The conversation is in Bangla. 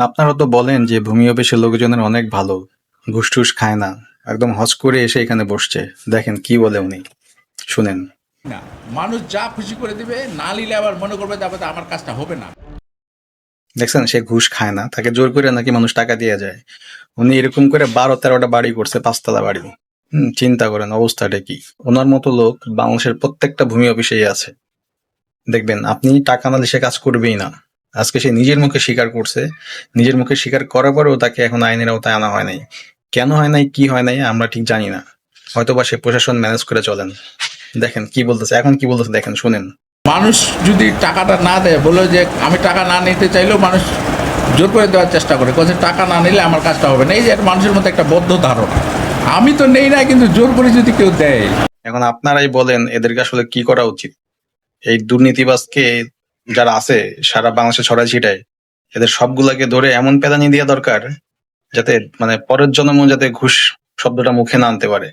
আপনারা তো বলেন যে ভূমি অফিসের লোকজনের অনেক ভালো। ঘুষ টুস খায় না। একদম হজ করে এসে এখানে বসছে। দেখেন কি বলে উনি। শুনেন। না মানুষ যা খুশি করে দিবে না নিলে আবার মনে করবে আবার আমার কাজটা হবে না। দেখছেন সে ঘুষ খায় না। তাকে জোর করে নাকি মানুষ টাকা দিয়ে যায়। উনি এরকম করে বারো তেরোটা বাড়ি করছে পাঁচতলা বাড়ি। হম চিন্তা করেন অবস্থাটা কি? ওনার মতো লোক বাংলাদেশের প্রত্যেকটা ভূমি অফিসেই আছে। দেখবেন আপনি টাকা না সে কাজ করবেই না। আজকে সে নিজের মুখে স্বীকার করছে নিজের মুখে স্বীকার করার পরেও তাকে এখন আইনের আওতায় আনা হয় নাই। কেন হয় নাই কি হয় নাই আমরা ঠিক জানি না। হয়তোবা সে প্রশাসন ম্যানেজ করে চলেন। দেখেন কি বলতেছে এখন কি বলতেছে দেখেন শুনেন। মানুষ যদি টাকাটা না দেয় বলে যে আমি টাকা না নিতে চাইলেও মানুষ জোর করে দেওয়ার চেষ্টা করে কাছে টাকা না নিলে আমার কাজটা হবে না। এই যে একটা মানুষের মধ্যে একটা বদ্ধ ধারণা। আমি তো নেই না কিন্তু জোর করে যদি কেউ দেয়। এখন আপনারাই বলেন এদেরকে আসলে কি করা উচিত? এই দুর্নীতিবাজকে যারা আছে, সারা বাংলাদেশে ছড়াই ছিটায়, এদের সবগুলাকে ধরে এমন পেদানি দেওয়া দরকার যাতে মানে পরের জন্ম যাতে ঘুষ শব্দটা মুখে না আনতে পারে।